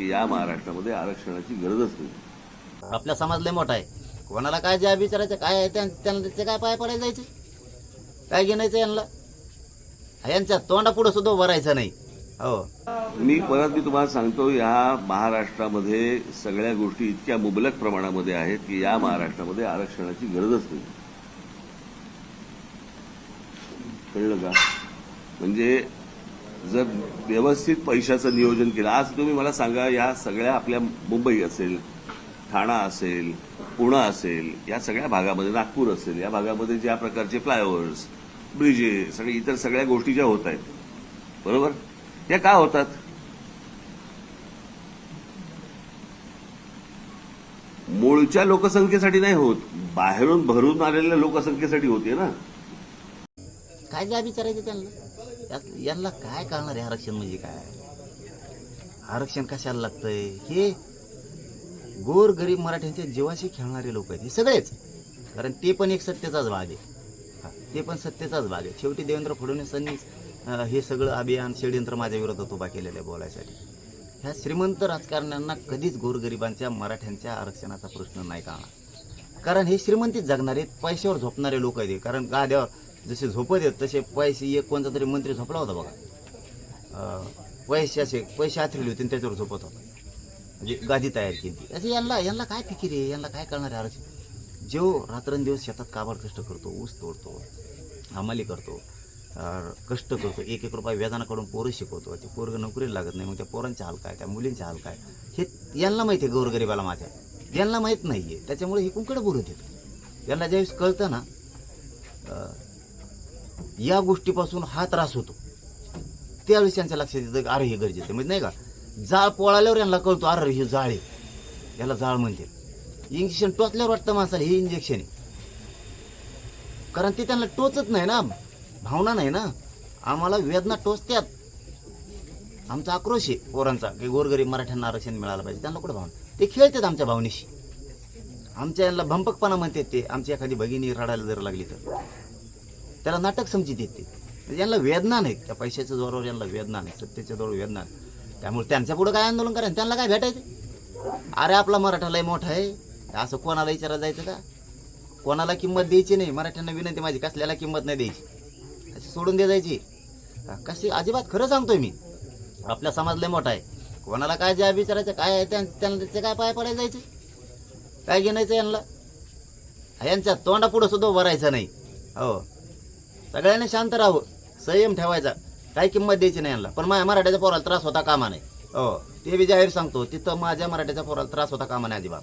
की या महाराष्ट्रामध्ये आरक्षणाची गरजच नाही. आपला समाज लय मोठा आहे. कोणाला काय ज्या विचारायचं काय आहे त्यां- त्यांना त्याचे काय पाय पडायला जायचे? काय घेण्याचं यांना? यांच्या तोंडापुढं सुद्धा उभं राहायचं नाही. हो. मी परत मी तुम्हाला सांगतो या महाराष्ट्रामध्ये सगळ्या गोष्टी इतक्या मुबलक प्रमाणामध्ये आहेत की या महाराष्ट्रामध्ये आरक्षणाची गरजच नाही. कळलं का? म्हणजे जर व्यवस्थित पैशाचं नियोजन केलं आज तुम्ही मला सांगा या सगळ्या आपल्या मुंबई असेल ठाणा असेल पुणे असेल या सगळ्या भागामध्ये नागपूर असेल या भागामध्ये ज्या प्रकारचे फ्लायओव्हर्स ब्रिजेस आणि इतर सगळ्या गोष्टी ज्या होत आहेत बरोबर? या का होतात? मूळच्या लोकसंख्येसाठी नाही होत. बाहेरून भरून आलेल्या लोकसंख्येसाठी होते ना. काय ज्या विचारायचं त्यांना? यांना काय कळणार आहे आरक्षण म्हणजे काय? आरक्षण कशाला लागतंय? हे गोर गरीब मराठ्यांच्या जीवाशी खेळणारे लोक आहेत हे सगळेच. कारण ते पण एक सत्तेचाच भाग आहे. हा, ते पण सत्तेचाच भाग आहे. शेवटी देवेंद्र फडणवीसांनी हे सगळं अभियान षडयंत्र माझ्या विरोधात उभा केलेलं आहे बोलायसाठी. ह्या श्रीमंत राजकारण्यांना कधीच गोरगरिबांच्या मराठ्यांच्या आरक्षणाचा प्रश्न नाही कळणार. कारण हे श्रीमंतीत जगणारे पैशावर झोपणारे लोक आहेत कारण गाद्यावर जसे झोपत आहेत तसे पैसे एक कोणता तरी मंत्री झोपला होता बघा. पैसे असे पैसे आथरले होते आणि त्याच्यावर झोपत होता. म्हणजे गादी तयार केली असे यांना यांना काय फिकीर आहे? यांना काय करणार आहे आरक्षण? जो रात्रंदिवस शेतात काबाड कष्ट करतो ऊस तोडतो हमाली करतो कष्ट करतो एक एक रुपये व्याजानाकडून पोरं शिकवतो ते पोरगं नोकरीला लागत नाही मग त्या पोरांचे हाल काय त्या मुलींचे हाल काय? हे यांना माहिती आहे गोरगरिबाला माझ्या यांना माहीत नाही आहे त्याच्यामुळे हे कुंकडं बोलत येतं यांना ज्यावेळेस कळतं ना या गोष्टीपासून हा त्रास होतो. त्यावेळेस त्यांच्या लक्षात येतं अरे हे गरजेचं म्हणजे नाही का? जाळ पोळाल्यावर यांना कळतो अरे हे जाळ आहे. याला जाळ म्हणते. इंजेक्शन टोचल्यावर वाटतं माणसाला हे इंजेक्शन आहे. कारण ते त्यांना टोचत नाही ना. भावना नाही ना. आम्हाला वेदना टोचत्यात. आमचा आक्रोश आहे पोरांचा की गोरगरीब मराठ्यांना आरक्षण मिळालं पाहिजे. त्यांना कुठं भावना? ते खेळतात आमच्या भावनेशी. आमच्या यांना भंपकपणा म्हणतात ते. आमची एखादी भगिनी रडायला जर लागली तर. त्याला नाटक समजित येते यांना वेदना नाही. त्या पैशाच्या जोरावर यांना वेदना नाही. सत्तेच्या जोरावर वेदना नाही. त्यामुळे त्यांच्या पुढं काय आंदोलन करायचं? त्यांना काय भेटायचं? अरे आपला मराठा लय मोठा आहे. असं कोणाला विचारायला जायचं का? कोणाला किंमत द्यायची नाही. मराठ्यांना विनंती माझी कसल्याला किंमत नाही द्यायची? अशी सोडून दे जायची. कशी? अजिबात खरं सांगतोय मी. आपला समाज लय मोठा आहे. कोणाला काय ज्या विचारायचं काय आहे त्यां- त्यांना त्याचे काय पाय पडायला जायचे? काय घेण्याचं यांना? यांच्या तोंडापुढं सुद्धा उभं राहायचं नाही. हो. सगळ्यांनी शांत राहावं संयम ठेवायचा. काही किंमत द्यायची नाही यांना. पण माझ्या मराठ्याच्या पोराला त्रास होता कामा नाही हो. ते बी जाहीर सांगतो तिथं माझ्या मराठ्याच्या पोराला त्रास होता कामा नाही अजिबात.